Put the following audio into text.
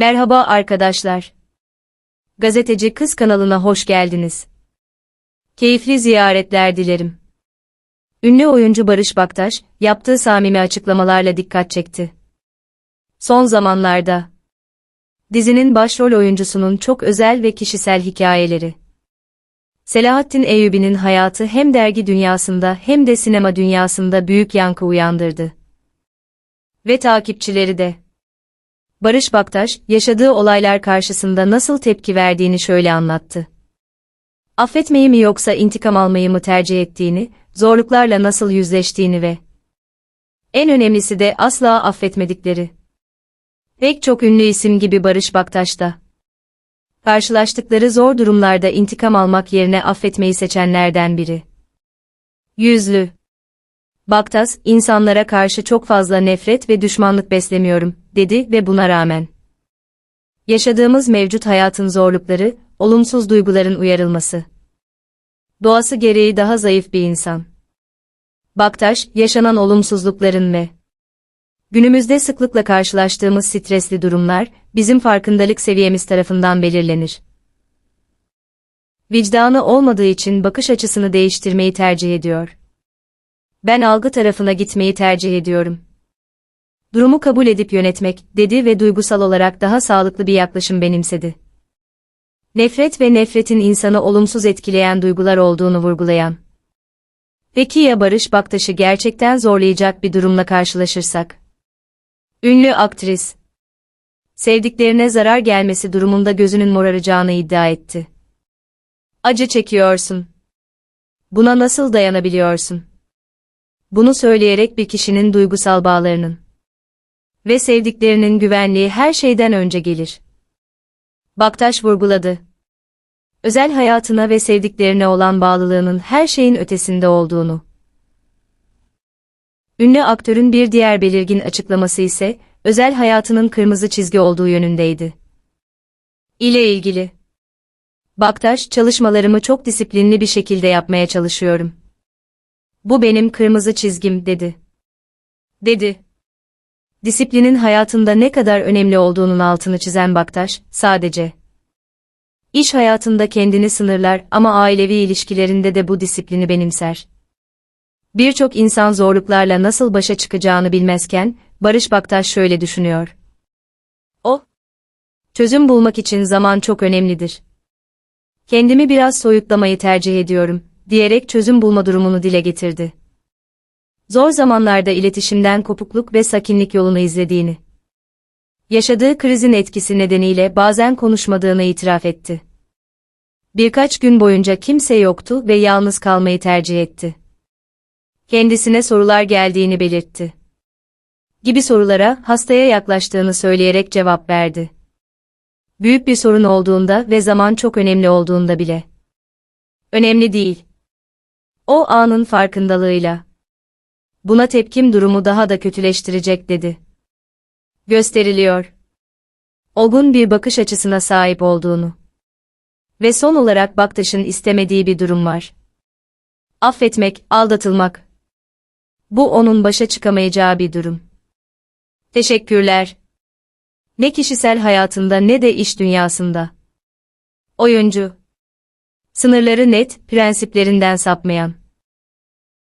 Merhaba arkadaşlar. Gazeteci Kız kanalına hoş geldiniz. Keyifli ziyaretler dilerim. Ünlü oyuncu Barış Baktaş, yaptığı samimi açıklamalarla dikkat çekti. Son zamanlarda dizinin başrol oyuncusunun çok özel ve kişisel hikayeleri. Selahattin Eyyubi'nin hayatı hem dergi dünyasında hem de sinema dünyasında büyük yankı uyandırdı. Ve takipçileri de. Barış Baktaş, yaşadığı olaylar karşısında nasıl tepki verdiğini şöyle anlattı. Affetmeyi mi yoksa intikam almayı mı tercih ettiğini, zorluklarla nasıl yüzleştiğini ve en önemlisi de asla affetmedikleri. Pek çok ünlü isim gibi Barış Baktaş da. Karşılaştıkları zor durumlarda intikam almak yerine affetmeyi seçenlerden biri. Yüzlü. Baktas, insanlara karşı çok fazla nefret ve düşmanlık beslemiyorum, dedi ve buna rağmen. Yaşadığımız mevcut hayatın zorlukları, olumsuz duyguların uyarılması. Doğası gereği daha zayıf bir insan. Baktaş, yaşanan olumsuzlukların ve günümüzde sıklıkla karşılaştığımız stresli durumlar, bizim farkındalık seviyemiz tarafından belirlenir. Vicdanı olmadığı için bakış açısını değiştirmeyi tercih ediyor. Ben algı tarafına gitmeyi tercih ediyorum. Durumu kabul edip yönetmek, dedi ve duygusal olarak daha sağlıklı bir yaklaşım benimsedi. Nefret ve nefretin insanı olumsuz etkileyen duygular olduğunu vurgulayan. Peki ya Barış Baktaş'ı gerçekten zorlayacak bir durumla karşılaşırsak? Ünlü aktris. Sevdiklerine zarar gelmesi durumunda gözünün moraracağını iddia etti. Acı çekiyorsun. Buna nasıl dayanabiliyorsun? Bunu söyleyerek bir kişinin duygusal bağlarının ve sevdiklerinin güvenliği her şeyden önce gelir. Baktaş vurguladı. Özel hayatına ve sevdiklerine olan bağlılığının her şeyin ötesinde olduğunu. Ünlü aktörün bir diğer belirgin açıklaması ise, özel hayatının kırmızı çizgi olduğu yönündeydi. İle ilgili. Baktaş, çalışmalarımı çok disiplinli bir şekilde yapmaya çalışıyorum. Bu benim kırmızı çizgim, dedi. Dedi. Disiplinin hayatında ne kadar önemli olduğunun altını çizen Baktaş, sadece iş hayatında kendini sınırlar ama ailevi ilişkilerinde de bu disiplini benimser. Birçok insan zorluklarla nasıl başa çıkacağını bilmezken, Barış Baktaş şöyle düşünüyor. O, çözüm bulmak için zaman çok önemlidir. Kendimi biraz soyutlamayı tercih ediyorum, diyerek çözüm bulma durumunu dile getirdi. Zor zamanlarda iletişimden kopukluk ve sakinlik yolunu izlediğini. Yaşadığı krizin etkisi nedeniyle bazen konuşmadığını itiraf etti. Birkaç gün boyunca kimse yoktu ve yalnız kalmayı tercih etti. Kendisine sorular geldiğini belirtti. Gibi sorulara hastaya yaklaştığını söyleyerek cevap verdi. Büyük bir sorun olduğunda ve zaman çok önemli olduğunda bile. Önemli değil. O anın farkındalığıyla. Buna tepkim durumu daha da kötüleştirecek dedi. Gösteriliyor. Olgun bir bakış açısına sahip olduğunu. Ve son olarak Baktaş'ın istemediği bir durum var. Affetmek, aldatılmak. Bu onun başa çıkamayacağı bir durum. Teşekkürler. Ne kişisel hayatında ne de iş dünyasında. Oyuncu. Sınırları net, prensiplerinden sapmayan.